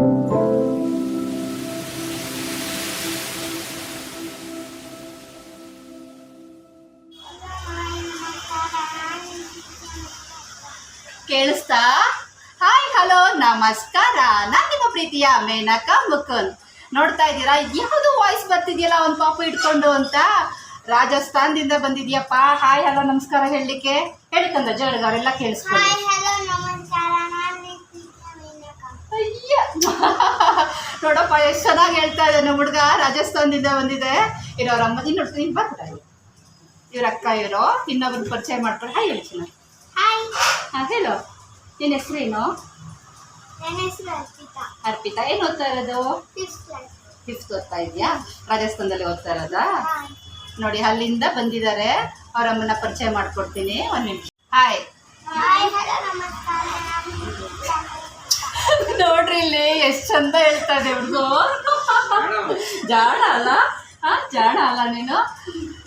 ಕೇಳಿಸ್ತಾ? Hi hello ನಮಸ್ಕಾರ. ನಾನು ನಿಮ್ಮ ಪ್ರೀತಿಯ ಮೇನಕ ಮುಕುಂದ್ ನೋಡ್ತಾ ಇದ್ದೀರಾ? ಯಾವುದು ವಾಯ್ಸ್ ಬರ್ತಿದೆಯಲ್ಲ, ಒಂದು ಪಾಪು ಇಟ್ಕೊಂಡು ಅಂತ. ರಾಜಸ್ಥಾನದಿಂದ ಬಂದಿದ್ಯಪ್ಪ. ಹಾಯ್ ಹಲೋ ನಮಸ್ಕಾರ ಹೇಳಲಿಕ್ಕೆ. ಜಗಳಗಾರೆಲ್ಲ ಕೇಳಿಸ್ಕೊಳ್ಳಿ. ಹಾಯ್ ನೋಡಪ್ಪ ಎಷ್ಟು ಚೆನ್ನಾಗಿ ಹೇಳ್ತಾ ಇದ್ದಾನೆ ಹುಡುಗ. ರಾಜಸ್ಥಾನದಿಂದ ಬಂದಿದೆ. ಇರೋ ಅವ್ರ ಅಮ್ಮ ಇನ್ನು ನೀನು ಬರ್ತಾ ಇವ್ರ ಅಕ್ಕ ಇವರು ಇನ್ನೊಬ್ರು ಪರಿಚಯ ಮಾಡ್ಕೊಂಡು ಹಾಯ್ ಹೇಳಿ ಚೆನ್ನಾಗಿ ಹಾಯ್ ಹಾಂ ಹೇಳು. ನಿನ್ನ ಹೆಸರೇನು ಅರ್ಪಿತಾ. ಅರ್ಪಿತಾ ಏನು ಓದ್ತಾ ಇರೋದು? ಫಿಫ್ತ್ ಓದ್ತಾ ಇದೆಯಾ? ರಾಜಸ್ಥಾನದಲ್ಲಿ ಓದ್ತಾ ಇರೋದಾ? ನೋಡಿ ಅಲ್ಲಿಂದ ಬಂದಿದ್ದಾರೆ. ಅವ್ರ ಅಮ್ಮನ ಪರಿಚಯ ಮಾಡ್ಕೊಡ್ತೀನಿ. ಒಂದು ನಿಮಿಷ. ಹಾಯ್ ನೋಡ್ರಿ ಇಲ್ಲಿ ಎಷ್ಟು ಚಂದ ಹೇಳ್ತಾ ಇದೆ ಹುಡುಗು. ಜಾಣ ಅಲ್ಲ? ಹಾ ಜಾಣ ಅಲ್ಲ ನೀನು?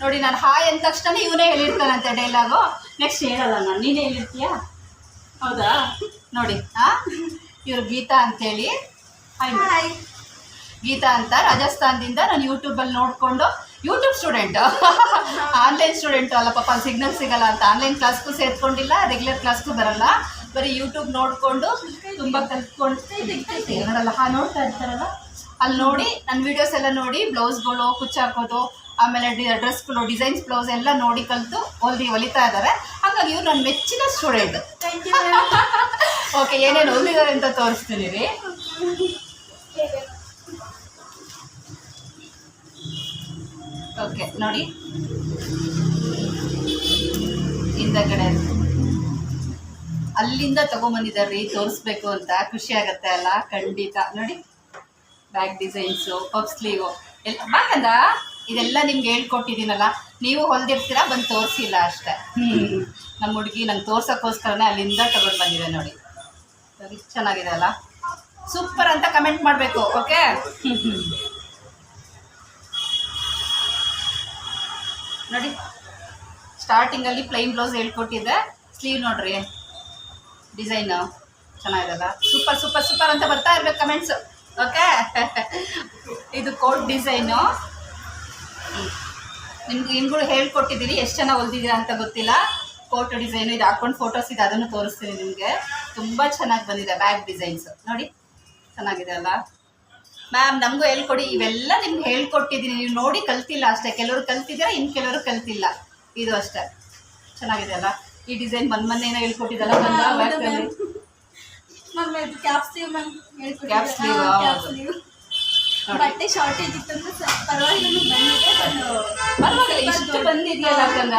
ನೋಡಿ ನಾನು ಹಾಯ್ ಅಂದ ತಕ್ಷಣ ಇವನೇ ಹೇಳಿರ್ತಾನಂತೆ ಡೈಲಾಗು. ನೆಕ್ಸ್ಟ್ ಹೇಳಲ್ಲ ನಾನು. ನೀನೇ ಹೇಳಿರ್ತೀಯಾ? ಹೌದಾ? ನೋಡಿ ಹಾ? ಇವ್ರು ಗೀತಾ ಅಂತೇಳಿ. ಹಾಯ್ ಹಾಯ್ ಗೀತಾ ಅಂತ ರಾಜಸ್ಥಾನದಿಂದ ನಾನು ಯೂಟ್ಯೂಬಲ್ಲಿ ನೋಡಿಕೊಂಡು ಯೂಟ್ಯೂಬ್ ಸ್ಟೂಡೆಂಟ್ ಆನ್ಲೈನ್ ಸ್ಟೂಡೆಂಟು ಅಲ್ಲ ಪಾಪ ಸಿಗ್ನಲ್ ಸಿಗಲ್ಲ ಅಂತ. ಆನ್ಲೈನ್ ಕ್ಲಾಸ್ಗೂ ಸೇರ್ಕೊಂಡಿಲ್ಲ ರೆಗ್ಯುಲರ್ ಕ್ಲಾಸ್ಗೂ ಬರಲ್ಲ. ಬರೀ ಯೂಟ್ಯೂಬ್ ನೋಡಿಕೊಂಡು ತುಂಬ ಕಲ್ತ್ಕೊಂಡು ನೋಡಲ್ಲ ಹಾ ನೋಡ್ತಾ ಇರ್ತಾರಲ್ಲ? ಅಲ್ಲಿ ನೋಡಿ ನನ್ನ ವೀಡಿಯೋಸ್ ಎಲ್ಲ ನೋಡಿ ಬ್ಲೌಸ್ಗಳು ಕುಚ್ಚು ಹಾಕೋದು ಆಮೇಲೆ ಡಿ ಡ್ರೆಸ್ಗಳು ಡಿಸೈನ್ಸ್ ಬ್ಲೌಸ್ ಎಲ್ಲ ನೋಡಿ ಕಲಿತು ಹೊಲ್ದಿ ಹೊಲಿತಾ ಇದ್ದಾರೆ ಹಾಗಾಗಿ ಇವ್ರು ನನ್ನ ಮೆಚ್ಚಿನ ಸ್ಟೂಡೆಂಟ್ ಓಕೆ ಏನೇನು ಹೊಲಿದ್ದಾರೆ ಅಂತ ತೋರಿಸ್ತೀನಿ ರೀ. ಓಕೆ ನೋಡಿ. ಹಿಂದಗಡೆ. ಅಲ್ಲಿಂದ ತಗೊಂಬಂದಿದ್ದಾರೆ ತೋರಿಸ್ಬೇಕು ಅಂತ ಖುಷಿ ಆಗತ್ತೆ ಅಲ್ಲ? ಖಂಡಿತ. ನೋಡಿ ಬ್ಯಾಕ್ ಡಿಸೈನ್ಸು ಪಫ್ ಸ್ಲೀವು ಎಲ್ಲ ಬಾಕಂದ ಇದೆಲ್ಲ ನಿಮ್ಗೆ ಹೇಳ್ಕೊಟ್ಟಿದ್ದೀನಲ್ಲ, ನೀವು ಹೊಲ್ದಿರ್ತೀರಾ? ಬಂದು ತೋರಿಸಿಲ್ಲ ಅಷ್ಟೇ. ನಮ್ಮ ಹುಡುಗಿ ನಂಗೆ ತೋರ್ಸೋಕ್ಕೋಸ್ಕರನೇ ಅಲ್ಲಿಂದ ತಗೊಂಡು ಬಂದಿದೆ ನೋಡಿ. ಸರಿ, ಚೆನ್ನಾಗಿದೆ ಅಲ್ಲ? ಸೂಪರ್ ಅಂತ ಕಮೆಂಟ್ ಮಾಡಬೇಕು ಓಕೆ ನೋಡಿ ಸ್ಟಾರ್ಟಿಂಗಲ್ಲಿ ಪ್ಲೈನ್ ಬ್ಲೌಸ್ ಹೇಳ್ಕೊಟ್ಟಿದ್ದೆ. ಸ್ಲೀವ್ ನೋಡ್ರಿ. ಡಿಸೈನು ಚೆನ್ನಾಗಿರಲ್ಲ ಸೂಪರ್ ಸೂಪರ್ ಸೂಪರ್ ಅಂತ ಬರ್ತಾ ಇರ್ಬೇಕು ಕಮೆಂಟ್ಸು ಓಕೆ ಇದು ಕೋಟ್ ಡಿಸೈನು ನಿಮ್ಗೆ ನಿಮ್ಗಳು ಹೇಳ್ಕೊಟ್ಟಿದ್ದೀರಿ, ಎಷ್ಟು ಜನ ಹೊಲ್ದಿದ್ದೀರಾ ಅಂತ ಗೊತ್ತಿಲ್ಲ. ಕೋಟ್ ಡಿಸೈನು ಇದು ಹಾಕೊಂಡು ಫೋಟೋಸ್ ಇದೆ ಅದನ್ನು ತೋರಿಸ್ತೀನಿ ನಿಮಗೆ. ತುಂಬ ಚೆನ್ನಾಗಿ ಬಂದಿದೆ ಬ್ಯಾಗ್ ಡಿಸೈನ್ಸ್ ನೋಡಿ, ಚೆನ್ನಾಗಿದೆ ಅಲ್ಲ? ಮ್ಯಾಮ್ ನಮಗೂ ಹೇಳ್ಕೊಡಿ. ಇವೆಲ್ಲ ನಿಮ್ಗೆ ಹೇಳ್ಕೊಟ್ಟಿದ್ದೀನಿ. ನೀವು ನೋಡಿ ಕಲ್ತಿಲ್ಲ ಅಷ್ಟೇ. ಕೆಲವರು ಕಲ್ತಿದ್ದೀರಾ ಇನ್ನು ಕೆಲವರು ಕಲ್ತಿಲ್ಲ. ಇದು ಅಷ್ಟೇ. ಚೆನ್ನಾಗಿದೆ ಅಲ್ಲ? ಈ ಡಿಸೈನ್ ಬಂದ್ ಮೊನ್ನೆ ಏನೋ ಹೇಳ್ಕೊಟ್ಟಿದ್ದಲ್ಲ. ಬಟ್ಟೆ ಶಾರ್ಟೇಜ್ ಇತ್ತಂದ್ರೆ ಪರವಾಗಿಲ್ಲ ಬಂದಿದೆ ಬಂದಿದೆಯಲ್ಲ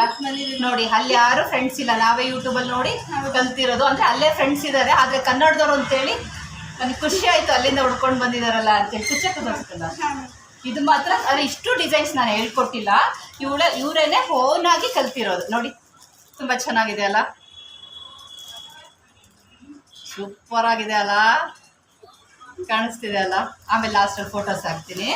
ನೋಡಿ ಅಲ್ಲಿ ಯಾರು ಫ್ರೆಂಡ್ಸ್ ಇಲ್ಲ. ನಾವೇ ಯೂಟ್ಯೂಬಲ್ಲಿ ನೋಡಿ ಕಲ್ತಿರೋದು. ಅಂದ್ರೆ ಅಲ್ಲೇ ಫ್ರೆಂಡ್ಸ್ ಇದ್ದಾರೆ ಆದ್ರೆ ಕನ್ನಡದವ್ರು ಅಂತೇಳಿ ನನಗೆ ಖುಷಿ ಆಯ್ತು ಅಲ್ಲಿಂದ ಹುಡ್ಕೊಂಡು ಬಂದಿದಾರಲ್ಲ ಅಂತೇಳಿ. ಕುಚ್ಚಕ್ಕೆ ತೋರಿಸ್ತಲ್ಲ ಹಾ. ಇದು ಮಾತ್ರ ಅದೇ ಇಷ್ಟು ಡಿಸೈನ್ಸ್ ನಾನು ಹೇಳ್ಕೊಟ್ಟಿಲ್ಲ. ಇವಳ ಇವರೇನೆ ಓನ್ ಆಗಿ ಕಲ್ತಿರೋದು. ನೋಡಿ ತುಂಬ ಚೆನ್ನಾಗಿದೆ ಅಲ್ಲ? ಸೂಪರ್ ಆಗಿದೆ ಅಲ್ಲ? ಕಾಣಿಸ್ತಿದೆ ಅಲ್ಲ? ಆಮೇಲೆ ಲಾಸ್ಟಲ್ಲಿ ಫೋಟೋಸ್ ಹಾಕ್ತೀನಿ.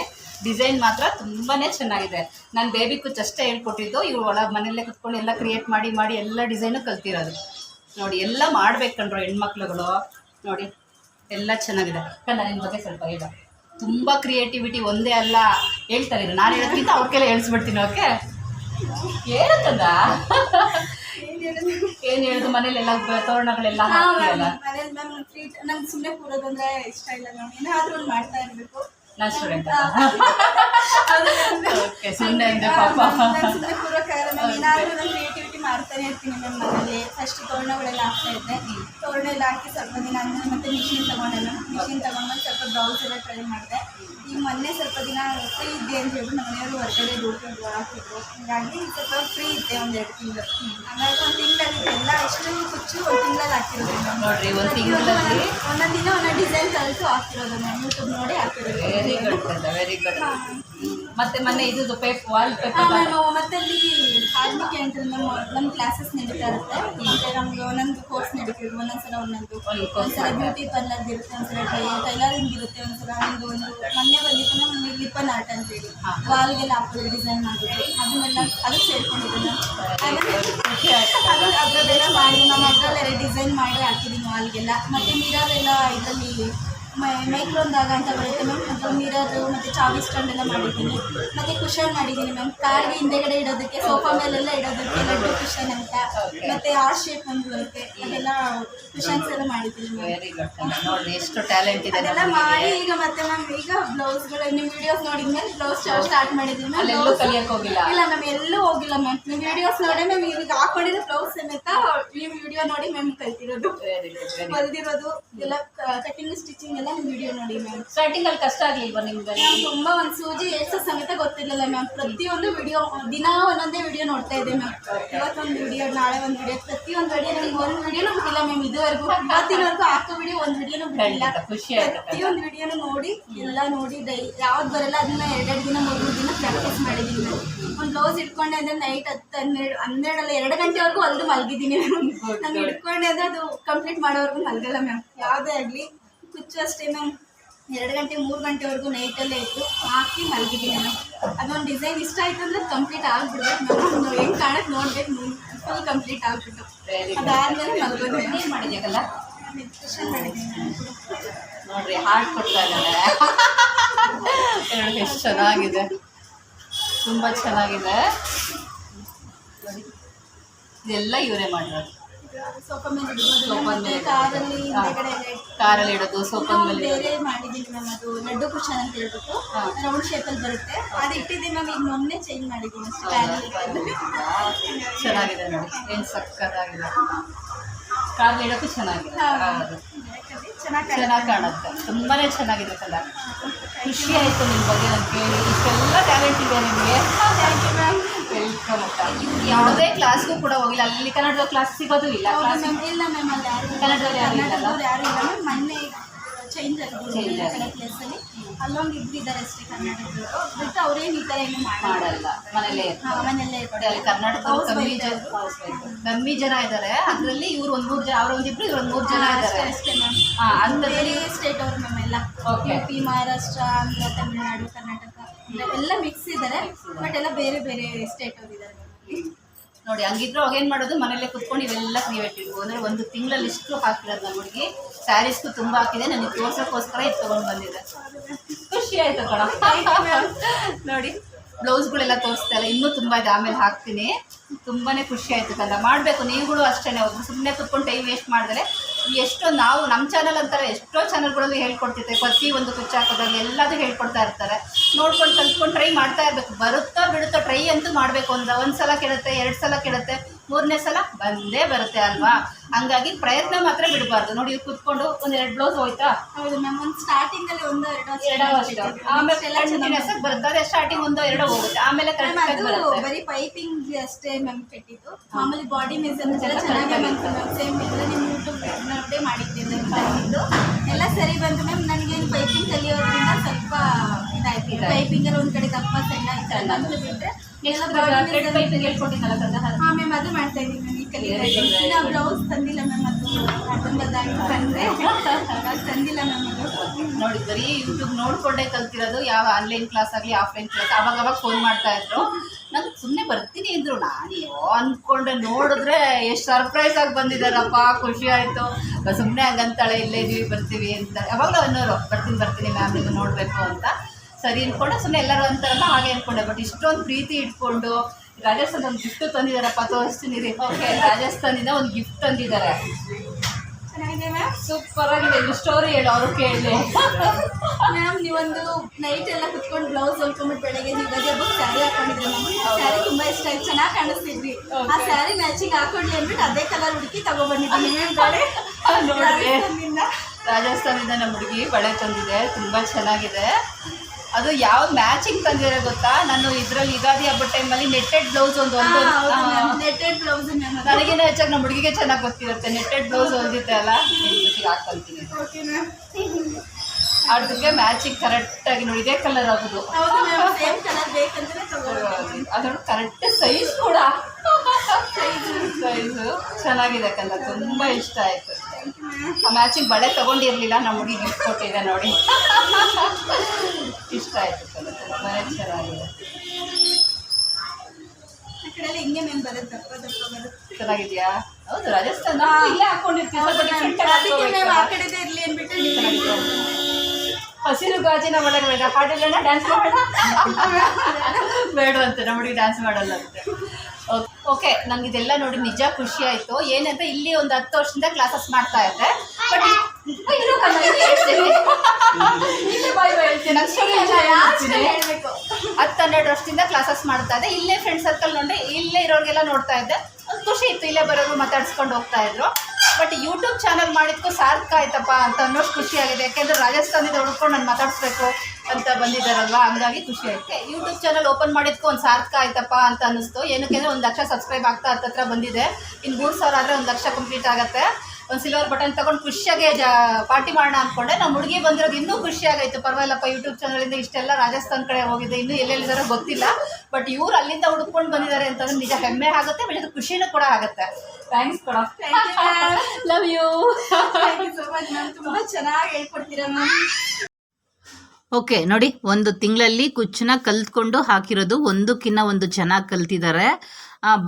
ಡಿಸೈನ್ ಮಾತ್ರ ತುಂಬಾ ಚೆನ್ನಾಗಿದೆ. ನಾನು ಬೇಬಿ ಕುಚ್ ಅಷ್ಟೇ ಹೇಳ್ಕೊಟ್ಟಿದ್ದು. ಇವ್ರು ಒಳಗೆ ಮನೆಯಲ್ಲೇ ಕುತ್ಕೊಂಡು ಎಲ್ಲ ಕ್ರಿಯೇಟ್ ಮಾಡಿ ಮಾಡಿ ಎಲ್ಲ ಡಿಸೈನು ಕಲ್ತಿರೋದು. ನೋಡಿ, ಎಲ್ಲ ಮಾಡ್ಬೇಕಂಡ್ರು ಹೆಣ್ಮಕ್ಳುಗಳು. ನೋಡಿ, ಎಲ್ಲ ಚೆನ್ನಾಗಿದೆ. ಕಣ್ಣ ನಿನ್ನ ಬಗ್ಗೆ ಸ್ವಲ್ಪ ಹೇಳ ತುಂಬ ಕ್ರಿಯೇಟಿವಿಟಿ ಒಂದೇ ಅಲ್ಲ. ಹೇಳ್ತಾರೆ. ನಾನು ಹೇಳೋದ್ಕಿಂತ ಅವ್ರಿಗೆಲ್ಲ ಹೇಳಿಸ್ಬಿಡ್ತೀನಿ ಓಕೆ ಹೇಳತ್ತದ ಏನು ಹೇಳುದು? ಮನೇಲೆಲ್ಲ ತೋರಣಗಳೆಲ್ಲ ಹಾ, ಹಾಕ್ತೀಯಲ್ಲ ಮ್ಯಾಮ್, ಮನೇಲಿ ಮ್ಯಾಮ್ ಫ್ರೀ ನಂಗೆ ಸುಮ್ಮನೆ ಕೂರೋದಂದ್ರೆ ಇಷ್ಟ ಇಲ್ಲ ಮ್ಯಾಮ್. ಏನಾದ್ರೂ ಒಂದು ಮಾಡ್ತಾ ಇರಬೇಕು. ನಾನು ಸ್ಟೂಡೆಂಟ್ ಓಕೆ ಸುಮ್ಮನೆ ಪಾಪ. ಸುಮ್ಮನೆ ಕೂರೋಕ್ಕಾಗಲ್ಲ ಮ್ಯಾಮ್. ಏನಾದರೂ ನಾನು ಕ್ರಿಯೇಟಿವಿಟಿ ಮಾಡ್ತಾನೆ ಇರ್ತೀನಿ ಮ್ಯಾಮ್ ಮನೇಲಿ. ಫಸ್ಟ್ ತೋರಣಗಳೆಲ್ಲ ಹಾಕ್ತಾ ಇದ್ದೆ. ಎಲ್ಲ ಹಾಕಿ ಸ್ವಲ್ಪ ದಿನ ಆದ್ಮೇಲೆ ಮತ್ತೆ ಮಿಷಿನ್ ತೊಗೊಂಡೆ ಮಿಷಿನ್ ತಗೊಂಡು ಸ್ವಲ್ಪ ಬ್ಲೌಸ್ ಎಲ್ಲ ಟ್ರೈ ಮಾಡಿದೆ. ಈಗ ಮೊನ್ನೆ ಸ್ವಲ್ಪ ದಿನ ಫ್ರೀ ಇದ್ದೆ ಅಂತ ಹೇಳ್ಬಿಟ್ಟು ನಮ್ಮ ಮನೆಯವರು ಹೊರಗಡೆ ದುಡ್ಡು ಹಾಕಿದ್ರು ಹಾಗಾಗಿ ಸ್ವಲ್ಪ ಫ್ರೀ ಇದ್ದೆ ಒಂದು ಎರಡು ತಿಂಗಳು. ಹಾಗಾಗಿ ಒಂದು ತಿಂಗಳಲ್ಲಿ ಎಲ್ಲ ಎಷ್ಟು ಕುಚ್ಚು ಒಂದು ತಿಂಗಳಲ್ಲಿ ಹಾಕಿರೋದು ನೋಡ್ರಿ ಒಂದು ತಿಂಗಳಲ್ಲಿ ಒಂದೊಂದು ದಿನ ಒಂದೊಂದು ಡಿಸೈನ್ ಕಲಿತು ಹಾಕಿರೋದು ನಾನು. ಯೂಟ್ಯೂಬ್ ನೋಡಿ ಹಾಕಿರೋದು. ವೆರಿ ಗುಡ್ ವೆರಿ ಗುಡ್ ಮತ್ತೆ ಮೊನ್ನೆ ಇದು ಪೇಪ್ ವಾಲ್ ಪೇಪರ್ ನಾನು ಮತ್ತೆ ಅಲ್ಲಿ ಆರ್ಮಿಗೆ ಅಂತ ನಮ್ಮ ನಮ್ಮ ಕ್ಲಾಸಸ್ ನಡೀತಾ ಇರುತ್ತೆ. ಮತ್ತೆ ನಮ್ಗೆ ಒಂದೊಂದು ಕೋರ್ಸ್ ನಡೀತಿದ್ವಿ ಒಂದೊಂದ್ಸಲ ಒಂದೊಂದು. ಒಂದ್ಸಲ ಬ್ಯೂಟಿ ಪಾರ್ಲರ್ ಇರುತ್ತೆ ಒಂದ್ಸಲ ಟೈಲರಿಂಗ್ ಇರುತ್ತೆ ಒಂದ್ಸಲ ಒಂದು ಒಂದು ಮೊನ್ನೆ ಬಂದಿತ್ತು ನಮಗೆ ಲಿಪನ್ ಆರ್ಟ್ ಅಂತ ಹೇಳಿ. ವಾಲ್ಗೆಲ್ಲ ಹಾಕೋದು ಡಿಸೈನ್ ಮಾಡಿದ್ವಿ ಅದನ್ನೆಲ್ಲ ಅದಕ್ಕೆ ಸೇರ್ಕೊಂಡಿದ್ದೀನಿ ಅದು ಅದರದ್ದೆಲ್ಲ ಮಾಡಿ ನಮ್ಮ ಅದರಲ್ಲಿ ಡಿಸೈನ್ ಮಾಡಿ ಹಾಕಿದ್ದೀನಿ ವಾಲ್ಗೆಲ್ಲ ಮತ್ತೆ ಮಿರರ್ ಎಲ್ಲ ಇದರಲ್ಲಿ ಮೈಕ್ರೋನ್ದಾಗ ಅಂತ ಬರುತ್ತೆ ಮ್ಯಾಮ್ ಅದು ಮಿರರು ಮತ್ತು ಚಾವಿ ಸ್ಟ್ಯಾಂಡ್ ಎಲ್ಲ ಮಾಡಿದ್ದೀನಿ. ಮತ್ತು ಕುಶನ್ ಮಾಡಿದ್ದೀನಿ ಮ್ಯಾಮ್ ಕಾರ್ಗೆ ಹಿಂದೆಗಡೆ ಇಡೋದಕ್ಕೆ ಸೋಫಾ ಮೇಲೆಲ್ಲ ಇಡೋದಕ್ಕೆ ಲಡ್ಡು ಕುಶನ್ ಅಂತ. ಮತ್ತೆ ಆರ್ ಶೇಪ್ ಒಂದು ಬರುತ್ತೆ. ಅದೆಲ್ಲ ಕುಷನ್ಸ್ ಎಲ್ಲ ಮಾಡಿದ್ದೀನಿ ಮ್ಯಾಮ್ ಎಷ್ಟು ಟ್ಯಾಲೆಂಟ್ ಇದೆ ಅದೆಲ್ಲ ಮಾಡಿ ಈಗ ಮತ್ತೆ ಮ್ಯಾಮ್ ಈಗ ಬ್ಲೌಸ್ಗಳು ನಿಮ್ಮ ವಿಡಿಯೋಸ್ ನೋಡಿದ್ಮೇಲೆ ಬ್ಲೌಸ್ ಸ್ಟಾರ್ಟ್ ಮಾಡಿದ್ದೀನಿ ಮ್ಯಾಮ್ ಕಲಿಯಕ್ಕೆ ಕಲಿಯಕ್ ಹೋಗಿಲ್ಲ? ಇಲ್ಲ ಮ್ಯಾಮ್ ಎಲ್ಲೂ ಹೋಗಿಲ್ಲ ಮ್ಯಾಮ್ ನಿಮ್ಮ ವಿಡಿಯೋಸ್ ನೋಡಿ ಮ್ಯಾಮ್ ಈಗ ಹಾಕೊಂಡಿರೋ ಬ್ಲೌಸ್ ಸಮೇತ ಈ ವಿಡಿಯೋ ನೋಡಿ ಮ್ಯಾಮ್ ಕಲ್ತಿರೋದು. ಹೊಲ್ದಿರೋದು ಎಲ್ಲ ಕಟಿಂಗ್ ಸ್ಟಿಚಿಂಗ್ ನಿಮ್ಮ ವಿಡಿಯೋ ನೋಡಿ ಮ್ಯಾಮ್ ಸ್ಟಾರ್ಟಿಂಗಲ್ಲಿ ಕಷ್ಟ ಆಗಲಿಲ್ವಾ ನಿಮ್ಗೆ? ಮ್ಯಾಮ್ ತುಂಬಾ ಒಂದು ಸೂಜಿ ಎಷ್ಟು ಸಮೇತ ಗೊತ್ತಿರಲಿಲ್ಲ ಮ್ಯಾಮ್ ಪ್ರತಿಯೊಂದು ವಿಡಿಯೋ ದಿನ ಒಂದೊಂದೇ ವಿಡಿಯೋ ನೋಡ್ತಾ ಇದ್ದೆ ಮ್ಯಾಮ್ ಇವತ್ತೊಂದು ವಿಡಿಯೋ ನಾಳೆ ಒಂದು ವಿಡಿಯೋ ಪ್ರತಿಯೊಂದು ವಿಡಿಯೋ ನನಗೆ ಒಂದು ವಿಡಿಯೋನೂ ಬಿಟ್ಟಿಲ್ಲ ಮ್ಯಾಮ್ ಇದುವರೆಗೂ. ಇವತ್ತಿನವರೆಗೂ ಹಾಕೋ ವಿಡಿಯೋ ಒಂದು ವಿಡಿಯೋನೂ ಬಿಟ್ಟಿಲ್ಲ. ಖುಷಿ. ಪ್ರತಿಯೊಂದು ವಿಡಿಯೋನು ನೋಡಿ ಎಲ್ಲ ನೋಡಿ ಡೈ ಯಾವ್ದು ಬರಲ್ಲ ಅದನ್ನ ಎರಡೆರಡು ದಿನ ಮೂರು ದಿನ ಪ್ರಾಕ್ಟೀಸ್ ಮಾಡಿದ್ದೀನಿ ಒಂದು ಬ್ಲೌಸ್ ಇಟ್ಕೊಂಡೆ ಅಂದ್ರೆ ನೈಟ್ ಹತ್ತು ಹನ್ನೆರಡು ಹನ್ನೆರಡಲ್ಲ ಎರಡು ಗಂಟೆವರೆಗೂ ಹೊಲ್ದು ಮಲಗಿದ್ದೀನಿ ಮ್ಯಾಮ್ ನಾನು ಇಟ್ಕೊಂಡೆ ಅಂದ್ರೆ ಅದು ಕಂಪ್ಲೀಟ್ ಮಾಡೋವರೆಗೂ ಮಲಗಲ್ಲ ಮ್ಯಾಮ್ ಯಾವುದೇ ಆಗಲಿ. ಕುಚ್ಚು ಅಷ್ಟೇ ಮ್ಯಾಮ್. ಎರಡು ಗಂಟೆ ಮೂರು ಗಂಟೆವರೆಗೂ ನೈಟಲ್ಲೇ ಇತ್ತು ಹಾಕಿ ಮಲಗಿದ್ದೀನಿ ಮ್ಯಾಮ್. ಅದೊಂದು ಡಿಸೈನ್ ಇಷ್ಟ ಆಯ್ತು ಅಂದ್ರೆ ಕಂಪ್ಲೀಟ್ ಆಗ್ಬಿಡ್ಬೇಕು ಮ್ಯಾಮ್. ನಾವು ಹೆಂಗೆ ಕಾಣಕ್ಕೆ ನೋಡ್ಬೇಕು ಫುಲ್ ಕಂಪ್ಲೀಟ್ ಆಗಿಬಿಟ್ಟು. ಅದಾದಮೇಲೆ ಮಲಗೋದು ಏನು ಮಾಡಿದ್ಯಾಗಲ್ಲ ಮಾಡಿದ್ಯಾಕಲ್ಲ ಮೆಡಿಟೇಷನ್ ಮಾಡಿದ್ದೀನಿ ನೋಡ್ರಿ ಹಾರ್ಟ್ ಕೊಡ್ತಾ ಇದ್ದಾರೆ ಎರಡು ಎಷ್ಟು ಚೆನ್ನಾಗಿದೆ. ತುಂಬ ಚೆನ್ನಾಗಿದೆ. ಇದೆಲ್ಲ ಇವರೇ ಮಾಡಿರೋದು. ಸೋಫಾ ಮೇಲೆ ಕಾರಲ್ಲಿ ಕಾರಲ್ಲಿ ಇಡೋದು ಸೋಪನ್ ಮೇಲೆ ಬೇರೆ ಮಾಡಿದ್ದೀನಿ ಮ್ಯಾಮ್ ಅದು ಲಡ್ಡು ಕುಶನ್ ಅಂತ ಹೇಳ್ಬಿಟ್ಟು ರೌಂಡ್ ಶೇಪಲ್ಲಿ ಬರುತ್ತೆ ಅದು ಇಟ್ಟಿದ್ದೀನಿ ಮ್ಯಾಮ್ ಈಗ ಮೊನ್ನೆ ಚೇಂಜ್ ಮಾಡಿದ್ದೀನಿ ಚೆನ್ನಾಗಿದೆ ನೋಡಿ ಏನು ಸಕ್ಕತ್ತಾಗಿದೆ ಕಾರಲ್ಲಿ ಇಡೋಕ್ಕೂ ಚೆನ್ನಾಗಿದೆ. ಚೆನ್ನಾಗಿ ಕಾಣುತ್ತೆ ತುಂಬಾನೇ ಚೆನ್ನಾಗಿದೆ ಕಲರ್ ಖುಷಿ ಆಯಿತು ನಿಮ್ಮ ಬಗ್ಗೆ ನಾನು ಕೇಳಿ ಇಷ್ಟೆಲ್ಲ ಟ್ಯಾಲೆಂಟ್ ಇದೆ ನಿಮಗೆ ಥ್ಯಾಂಕ್ ಯು ಮ್ಯಾಮ್ ವೆಲ್ಕಮ್ ಯಾವುದೇ ಕ್ಲಾಸ್ಗೂ ಕೂಡ ಹೋಗಿಲ್ಲ. ಅಲ್ಲಿ ಕನ್ನಡದ ಕ್ಲಾಸ್ ಸಿಗೋದು ಇಲ್ಲ. ಕ್ಲಾಸ್ ಮ್ಯಾಮ್ ಇಲ್ಲ ಮ್ಯಾಮ್ ಅಲ್ಲಿ ಯಾರು ಇಲ್ಲ. ಕನ್ನಡದವ್ರು ಯಾರು? ಕನ್ನಡದವ್ರು ಯಾರು ಇಲ್ಲ ಮ್ಯಾಮ್ ಮೊನ್ನೆ ಚೇಂಜ್ ಆಗಿದೆ. ಪ್ಲೇಸಲ್ಲಿ ಅಲ್ಲೊಂದು ಇಬ್ರು ಇದ್ದಾರೆ ಅಷ್ಟೇ ಕನ್ನಡದವರು. ಬಿಟ್ಟು ಅವ್ರೇನು ಈ ಥರ ಏನು ಮಾಡಲ್ಲ. ಮನೇಲೇ ನೋಡಿ ಅಲ್ಲಿ ಕರ್ನಾಟಕದಲ್ಲಿ ಕಮ್ಮಿ ಜನ ಕಮ್ಮಿ ಜನ ಇದ್ದಾರೆ. ಅದರಲ್ಲಿ ಇವ್ರು ಒಂದು ಮೂರು ಜನ ಅವ್ರು ಒಂದಿಬ್ರು ಇವ್ರು ಒಂದು ಮೂರು ಜನ ಇದಾರೆ ಇದ್ದಾರೆ. ಅಷ್ಟೇ ಮ್ಯಾಮ್ ಹಾ ಸ್ಟೇಟ್ ಅವ್ರು ಮ್ಯಾಮ್ ಎಲ್ಲ. U P Maharashtra Andhra Tamil Nadu Karnataka. ಎಲ್ಲ ಮಿಕ್ಸ್ ಇದ್ದಾರೆ ಬಟ್ ಎಲ್ಲ ಬೇರೆ ಬೇರೆ ಸ್ಟೇಟ್ ಇದ್ದಾರೆ. ನೋಡಿ, ಹಂಗಿದ್ರು ಏನು ಮಾಡೋದು? ಮನೇಲೆ ಕುತ್ಕೊಂಡು ಇವೆಲ್ಲ ಕ್ರಿಯೇಟ್ ಇಡ್ಬೋದು ಅಂದರೆ ಒಂದು ತಿಂಗಳಲ್ಲಿ ಇಷ್ಟು ಹಾಕಿರೋದು ನಮ್ಮ ಹುಡುಗಿ. ಸ್ಯಾರೀಸ್ಗೂ ತುಂಬ ಹಾಕಿದೆ. ನನಗೆ ತೋರ್ಸೋಕ್ಕೋಸ್ಕರ ಇದು ತೊಗೊಂಡು ಬಂದಿದೆ ಖುಷಿ ಆಯ್ತು ಕಣ. ನೋಡಿ, ಬ್ಲೌಸ್ಗಳೆಲ್ಲ ತೋರಿಸ್ತಾ ಇಲ್ಲ. ಇನ್ನೂ ತುಂಬ ಇದೆ. ಆಮೇಲೆ ಹಾಕ್ತೀನಿ. ತುಂಬಾ ಖುಷಿ ಆಯಿತು ಕಲ್ಲ ಮಾಡಬೇಕು. ನೀವುಗಳು ಅಷ್ಟೇ ಸುಮ್ಮನೆ ಕುತ್ಕೊಂಡು ಟೈಮ್ ವೇಸ್ಟ್ ಮಾಡಿದ್ರೆ ಎಷ್ಟೋ ನಾವು ನಮ್ಮ ಚಾನಲ್ ಅಂತಾರೆ ಎಷ್ಟೋ ಚಾನಲ್ಗಳಲ್ಲಿ ಹೇಳ್ಕೊಡ್ತಿದ್ದೆ ಪ್ರತಿ ಒಂದು ಕುಚ್ಚು ಹಾಕೋದ್ರಲ್ಲಿ ಎಲ್ಲದೂ ಹೇಳ್ಕೊಡ್ತಾ ಇರ್ತಾರೆ. ನೋಡ್ಕೊಂಡು ಕಲ್ತ್ಕೊಂಡು ಟ್ರೈ ಮಾಡ್ತಾ ಇರಬೇಕು. ಬರುತ್ತಾ ಬಿಡುತ್ತಾ ಟ್ರೈ ಅಂತೂ ಮಾಡಬೇಕು. ಒಂದು ಒಂದು ಸಲ ಕೆಡುತ್ತೆ, ಎರಡು ಸಲ ಕೆಡುತ್ತೆ. ಮೂರನೇ ಸಲ ಬಂದೇ ಬರುತ್ತೆ ಅಲ್ವಾ? ಹಂಗಾಗಿ ಪ್ರಯತ್ನ ಮಾತ್ರ ಬಿಡಬಾರ್ದು. ನೋಡಿ ಇವ್ರು ಕುತ್ಕೊಂಡು ಒಂದು ಎರಡು ಬ್ಲೌಸ್ ಹೋಯ್ತಾ? ಹೌದು ಮ್ಯಾಮ್ ಒಂದು ಸ್ಟಾರ್ಟಿಂಗ್ ಅಲ್ಲಿ ಒಂದು ಎರಡು ಎರಡೋ ಅಷ್ಟು. ಆಮೇಲೆ ಎಲ್ಲ ಕಂಟಿನ್ಯೂಸ್ ಬರುತ್ತೆ ಅದೇ ಸ್ಟಾರ್ಟಿಂಗ್ ಒಂದು ಎರಡೋ ಹೋಗುತ್ತೆ. ಆಮೇಲೆ ಕರೆಕ್ಟ್ ಬರುತ್ತೆ. ಬರೀ ಪೈಪಿಂಗ್ ಅಷ್ಟೇ ಮ್ಯಾಮ್ ಕೆಟ್ಟಿದ್ದು. ಆಮೇಲೆ ಬಾಡಿ ಮೆಜರ್ಮೆಂಟ್ ಎಲ್ಲ ಚೆನ್ನಾಗಿ ಬಂತು ಮ್ಯಾಮ್ ಸೇಮ್ ಎಲ್ಲ ನಿಮ್ಮ ಯೂಟ್ಯೂಬ್ ನೋಡೇ ಮಾಡಿದ್ದೆ ಬಂದಿದ್ದು. ಎಲ್ಲ ಸರಿ ಬಂತು ಮ್ಯಾಮ್ ನನಗೇನು ಪೈಪಿಂಗ್ ಕಲಿಯೋದ್ರಿಂದ ಸ್ವಲ್ಪ ಇದಾಯ್ತು. ಇದಾಯ್ತು. ಪೈಪಿಂಗ್ ಅಲ್ಲಿ ಒಂದ್ ಕಡೆ ದಪ್ಪ ಸಣ್ಣ ಇತ್ತು ಅಂತ ಬಂದು ಹಾಂ ಮ್ಯಾಮ್ ಅದು ಮಾಡ್ತಾ ಇದ್ದೀನಿ. ಮ್ಯಾಮ್ ಈ ಕಲಿತಾ Very good, ನಾವು ಬ್ಲೌಸ್ ತಂದಿಲ್ಲ ಮ್ಯಾಮ್ ಅದು. ತಂದಿಲ್ಲ ಮ್ಯಾಮ್ ಅದು. ನೋಡಿ ಬರೀ ಯೂಟ್ಯೂಬ್ ನೋಡ್ಕೊಂಡೇ ಕಲ್ತಿರೋದು. ಯಾವ ಆನ್ಲೈನ್ ಕ್ಲಾಸ್ ಆಗಲಿ ಆಫ್ಲೈನ್ ಕ್ಲಾಸ್ ಅವಾಗ ಅವಾಗ ಫೋನ್ ಮಾಡ್ತಾ ಇದ್ರು. ನಾನು ಸುಮ್ಮನೆ ಬರ್ತೀನಿ ಇದ್ರು ನಾನೇವೋ ಅಂದ್ಕೊಂಡೆ ನೋಡಿದ್ರೆ ಎಷ್ಟು ಸರ್ಪ್ರೈಸ್ ಆಗಿ ಬಂದಿದ್ದಾರಪ್ಪ. ಖುಷಿ ಆಯಿತು. ಸುಮ್ಮನೆ ಹಂಗಂತಾಳೆ ಇಲ್ಲೇ ಇದೀವಿ ಬರ್ತೀವಿ ಅಂತ. ಯಾವಾಗಲೂ ಅನ್ನೋರು ಬರ್ತೀನಿ ಬರ್ತೀನಿ ಮ್ಯಾಮ್ ನೀವು ನೋಡಬೇಕು ಅಂತ. ಸರಿ ಅನ್ಕೊಂಡು ಸುಮ್ಮನೆ ಎಲ್ಲರೂ ಅಂತಾರಲ್ಲ ಹಾಗೆ ಅಂದ್ಕೊಂಡೆ ಬಟ್ ಇಷ್ಟೊಂದು ಪ್ರೀತಿ ಇಟ್ಕೊಂಡು ರಾಜಸ್ಥಾನ ಒಂದು ಗಿಫ್ಟ್ ತಂದಿದ್ದಾರಪ್ಪ ತೋರಿಸ್ತೀನಿ. ರೀ ಓಕೆ ರಾಜಸ್ಥಾನಿಂದ ಒಂದು ಗಿಫ್ಟ್ ತಂದಿದ್ದಾರೆ. ಚೆನ್ನಾಗಿದೆ ಮ್ಯಾಮ್? ಸೂಪರ್ ಆಗಿದೆ. ಸ್ಟೋರಿ ಹೇಳು ಅವರು ಕೇಳಿ. ಮ್ಯಾಮ್ ನೀವೊಂದು ನೈಟ್ ಎಲ್ಲ ಕುತ್ಕೊಂಡು ಬ್ಲೌಸ್ ಹೊಲ್ಕೊಂಡ್ಬಿಟ್ಟು ಬೆಳಗ್ಗೆ ನೀವು ಗಜೆ ಹಬ್ಬಕ್ಕೆ ಸ್ಯಾರಿ ಹಾಕೊಂಡಿದ್ರಿ ಮ್ಯಾಮ್. ಸ್ಯಾರಿ ತುಂಬಾ ಇಷ್ಟ ಆಯ್ತು. ಚೆನ್ನಾಗಿ ಕಾಣಿಸ್ತಿದ್ವಿ. ಆ. ಸ್ಯಾರಿ ಮ್ಯಾಚಿಂಗ್ ಹಾಕೊಳ್ಳಿ ಅಂದ್ಬಿಟ್ಟು ಅದೇ ಕಲರ್ ಹುಡುಕಿ ತಗೊಬಂದಿದ್ದೀನಿ. ರಾಜಸ್ಥಾನದಿಂದ ನಮ್ಮ ಹುಡುಗಿ ಬಳೆ ತಂದಿದೆ. ತುಂಬ ಚೆನ್ನಾಗಿದೆ. ಅದು ಯಾವ ಮ್ಯಾಚಿಂಗ್ ತಂದಿದೆ ಗೊತ್ತಾ? ನಾನು ಇದ್ರಲ್ಲಿ ಯುಗಾದಿ ಹಬ್ಬದ ಟೈಮಲ್ಲಿ ನೆಟ್ಟೆಡ್ ಬ್ಲೌಸ್ ಒಂದು ನೆಟೆಡ್ ಬ್ಲೌಸ್ ನನಗೇನೋ ಹೆಚ್ಚಾಗಿ ನಮ್ಮ ಹುಡುಗಿಗೆ ಚೆನ್ನಾಗಿ ಗೊತ್ತಿರುತ್ತೆ. ನೆಟ್ಟೆಡ್ ಬ್ಲೌಸ್ ಹೊಲ್ದಿತ್ತೆ ಅಲ್ಲ? ನಿನ್ ಜೊತೆಗೆ ಹಾಕೊಂತೀನಿ. ಅದಕ್ಕೆ ಮ್ಯಾಚಿಂಗ್ ಕರೆಕ್ಟಾಗಿ ನೋಡಿ ಇದೇ ಕಲರ್ ಆಗುದು. ಅದರ ಕರೆಕ್ಟ್ ಸೈಜ್ ಕೂಡ. ಸೈಜು ಚೆನ್ನಾಗಿದೆ ಕಲರ್ ತುಂಬ ಇಷ್ಟ ಆಯಿತು. ಆ ಮ್ಯಾಚಿಂಗ್ ಬಳೆ ತಗೊಂಡಿರ್ಲಿಲ್ಲ ನಮ್ಮ ಹುಡುಗಿ ಗಿಫ್ಟ್ ಕೊಟ್ಟಿದೆ ನೋಡಿ. ಇಷ್ಟ ಆಯ್ತು ಕಲರ್ ತುಂಬಾ ಚೆನ್ನಾಗಿದೆ. ಚೆನ್ನಾಗಿದ್ಯಾ? ಹೌದು ರಾಜಸ್ಥಾನ ಇಲ್ಲೇ ಹಾಕೊಂಡಿರ್ತೀವಿ ಹಸಿರು ಗಾಜಿನ ಒಳಗೆ ಬೇಡ ಹಾಡಿಲ್ಲಣ್ಣ ಡ್ಯಾನ್ಸ್ ಮಾಡೋಣ? ಬೇಡವಂತೆ ನಮ್ಮಡಿಗೆ ಡ್ಯಾನ್ಸ್ ಮಾಡಲ್ಲ ಅಂತೆ ಓಕೆ ನಂಗೆ ಇದೆಲ್ಲ ನೋಡಿ ನಿಜ ಖುಷಿ ಆಯಿತು. ಏನಂತ ಇಲ್ಲಿ ಒಂದು ಹತ್ತು ವರ್ಷದಿಂದ ಕ್ಲಾಸಸ್ ಮಾಡ್ತಾ ಇದ್ದೆ. ಬಟ್ ಹತ್ತು ಹನ್ನೆರಡು ವರ್ಷದಿಂದ ಕ್ಲಾಸಸ್ ಮಾಡ್ತಾ ಇದ್ದೆ. ಇಲ್ಲೇ ಫ್ರೆಂಡ್ ಸರ್ಕಲ್ ನೋಡಿ ಇಲ್ಲೇ ಇರೋರಿಗೆಲ್ಲ ನೋಡ್ತಾ ಇದ್ದೆ. ಒಂದು ಖುಷಿ ಇತ್ತು. ಇಲ್ಲೇ ಬರೋರು ಮಾತಾಡ್ಸ್ಕೊಂಡು ಹೋಗ್ತಾ ಇದ್ರು. ಬಟ್ ಯೂಟ್ಯೂಬ್ ಚಾನಲ್ ಮಾಡಿದ್ಕೂ ಸಾರ್ಥಕ ಆಯ್ತಪ್ಪ ಅಂತ ಅನ್ನೋಷ್ಟು ಖುಷಿ ಆಗಿದೆ. ಯಾಕೆಂದ್ರೆ ರಾಜಸ್ಥಾನದಿಂದ ಹುಡ್ಕೊಂಡು ನಾನು ಮಾತಾಡಿಸ್ಬೇಕು ಅಂತ ಬಂದಿದ್ದಾರಲ್ವಾ? ಹಂಗಾಗಿ ಖುಷಿ ಆಯ್ತು. ಯೂಟ್ಯೂಬ್ ಚಾನಲ್ ಓಪನ್ ಮಾಡಿದ್ಕೂ ಒಂದು ಸಾರ್ಥಕ ಆಯ್ತಪ್ಪ ಅಂತ ಅನ್ನಿಸ್ತು. ಏನಕ್ಕೆ ಅಂದರೆ ಒಂದು ಲಕ್ಷ ಸಬ್ಸ್ಕ್ರೈಬ್ ಆಗ್ತಾ ಹತ್ತತ್ರ ಬಂದಿದೆ. ಇನ್ನು ಮೂರು ಸಾವಿರ ಆದರೆ ಒಂದು ಲಕ್ಷ ಕಂಪ್ಲೀಟ್ ಆಗುತ್ತೆ. ಒಂದು ಸಿಲ್ವರ್ ಬಟನ್ ತಗೊಂಡು ಖುಷಿಯಾಗಿ ಜಾ ಪಾರ್ಟಿ ಮಾಡೋಣ ಅಂದ್ಕೊಂಡೆ ನಮ್ಮ ಹುಡುಗಿ ಬಂದಿರೋದು ಇನ್ನೂ ಖುಷಿ ಆಗಾಯ್ತು ಪರವಾಗಿಲ್ಲಪ್ಪ ಯೂಟ್ಯೂಬ್ ಚಾನಲಿಂದ ಇಷ್ಟೆಲ್ಲ ರಾಜಸ್ಥಾನ್ ಕಡೆ ಹೋಗಿದೆ. ಇನ್ನೂ ಎಲ್ಲೆಲ್ಲಿದಾರೋ ಗೊತ್ತಿಲ್ಲ. ಬಟ್ ಇವ್ರು ಅಲ್ಲಿಂದ ಹುಡ್ಕೊಂಡು ಬಂದಿದ್ದಾರೆ ಅಂತಂದ್ರೆ ನಿಜ ಹೆಮ್ಮೆ ಆಗುತ್ತೆ ಮತ್ತೆ ಖುಷಿನೂ ಕೂಡ ಆಗುತ್ತೆ. ಥ್ಯಾಂಕ್ಸ್ ಕೂಡ. Love you thank you so much ma'am ತುಂಬ ಚೆನ್ನಾಗಿ ಹೇಳ್ಕೊಡ್ತೀರಾ ಮ್ಯಾಮ್ ಓಕೆ ನೋಡಿ ಒಂದು ತಿಂಗಳಲ್ಲಿ ಕುಚ್ಚನ್ನ ಕಲ್ತ್ಕೊಂಡು ಹಾಕಿರೋದು ಒಂದಕ್ಕಿನ್ನ ಒಂದು ಚೆನ್ನಾಗಿ ಕಲ್ತಿದ್ದಾರೆ.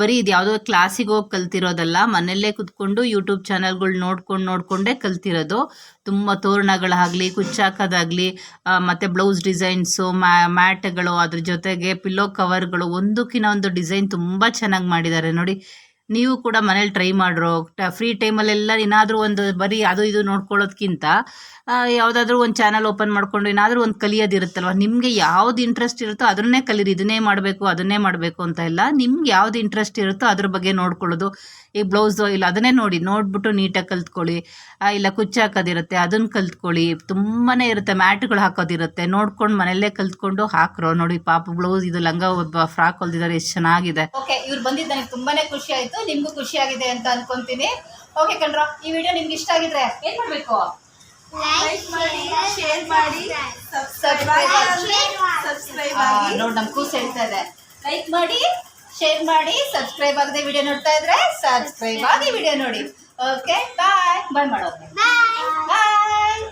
ಬರೀ ಇದು ಯಾವುದೋ ಕ್ಲಾಸಿಗೆ ಹೋಗಿ ಕಲ್ತಿರೋದಲ್ಲ, ಮನೆಯಲ್ಲೇ ಕುತ್ಕೊಂಡು ಯೂಟ್ಯೂಬ್ ಚಾನಲ್ಗಳು ನೋಡ್ಕೊಂಡು ನೋಡಿಕೊಂಡೇ ಕಲ್ತಿರೋದು. ತುಂಬ ತೋರಣಗಳಾಗಲಿ, ಕುಚ್ಚಾಕೋದಾಗಲಿ ಮತ್ತು ಬ್ಲೌಸ್ ಡಿಸೈನ್ಸು ಮ್ಯಾಟ್ಗಳು, ಅದ್ರ ಜೊತೆಗೆ ಪಿಲ್ಲೋ ಕವರ್ಗಳು ಒಂದಕ್ಕಿನ ಒಂದು ಡಿಸೈನ್ ತುಂಬ ಚೆನ್ನಾಗಿ ಮಾಡಿದ್ದಾರೆ. ನೋಡಿ, ನೀವು ಕೂಡ ಮನೇಲಿ ಟ್ರೈ ಮಾಡ್ರೋ ಫ್ರೀ ಟೈಮಲ್ಲೆಲ್ಲ ಏನಾದರೂ ಒಂದು ಬರೀ ಅದು ಇದು ನೋಡ್ಕೊಳ್ಳೋದ್ಕಿಂತ ಯಾವುದಾದ್ರೂ ಒಂದು ಚಾನಲ್ ಓಪನ್ ಮಾಡ್ಕೊಂಡು ಏನಾದರೂ ಒಂದು ಕಲಿಯೋದಿರುತ್ತಲ್ವ ನಿಮಗೆ ಯಾವ್ದು ಇಂಟ್ರೆಸ್ಟ್ ಇರುತ್ತೋ ಅದನ್ನೇ ಕಲೀರಿ, ಇದನ್ನೇ ಮಾಡಬೇಕು, ಅದನ್ನೇ ಮಾಡಬೇಕು ಅಂತ ಇಲ್ಲ. ನಿಮ್ಗೆ ಯಾವ್ದು ಇಂಟ್ರೆಸ್ಟ್ ಇರುತ್ತೋ ಅದ್ರ ಬಗ್ಗೆ ನೋಡ್ಕೊಳ್ಳೋದು. ಈ ಬ್ಲೌಸು ಇಲ್ಲ, ಅದನ್ನೇ ನೋಡಿ, ನೋಡ್ಬಿಟ್ಟು ನೀಟಾಗಿ ಕಲ್ತ್ಕೊಳ್ಳಿ. ಇಲ್ಲ ಕುಚ್ಚು ಹಾಕೋದಿರುತ್ತೆ ಅದನ್ನು ಕಲ್ತ್ಕೊಳ್ಳಿ. ತುಂಬಾ ಇರುತ್ತೆ, ಮ್ಯಾಟ್ಗಳು ಹಾಕೋದಿರುತ್ತೆ. ನೋಡ್ಕೊಂಡು ಮನೆಯಲ್ಲೇ ಕಲ್ತ್ಕೊಂಡು ಹಾಕ್ರೋ. ನೋಡಿ, ಪಾಪ ಬ್ಲೌಸ್ ಇದು ಲಂಗ ಒಬ್ಬ ಫ್ರಾಕ್ ಹೊಲ್ದಿದ್ದಾರೆ, ಎಷ್ಟು ಚೆನ್ನಾಗಿದೆ. ಓಕೆ ಇವ್ರು ಬಂದಿದ್ದು ನನಗೆ ತುಂಬಾನೇ ಖುಷಿ ಆಯ್ತು. ನಿಮ್ಗೂ ಖುಷಿ ಆಗಿದೆ ಅಂತ ಅನ್ಕೊಂತೀನಿ. ಓಕೆ ಕಣ್ರ, ಈ ವಿಡಿಯೋ ನಿಮ್ಗೆ ಇಷ್ಟ ಆಗಿದ್ರೆ ಏನ್ ಮಾಡ್ಬೇಕು? ಲೈಕ್ ಮಾಡಿ ಶೇರ್ ಮಾಡಿ ಸಬ್ಸ್ಕ್ರೈಬ್ Subscribe ಆಗಿ ಸಬ್ಸ್ಕ್ರೈಬ್ ಆಗಿ. ನೋಡಿ ನಮ್ ಕೂಸ್ ಹೇಳ್ತಾ ಇದೆ. ಲೈಕ್ ಮಾಡಿ ಶೇರ್ ಮಾಡಿ ಸಬ್ಸ್ಕ್ರೈಬ್ ಆಗದೆ ವಿಡಿಯೋ ನೋಡ್ತಾ ಇದ್ರೆ ಸಬ್ಸ್ಕ್ರೈಬ್ ಆಗಿ ವಿಡಿಯೋ ನೋಡಿ. ಓಕೆ ಬಾಯ್ ಬಾಯ್ ಮಾಡೋಕೆ ಬಾಯ್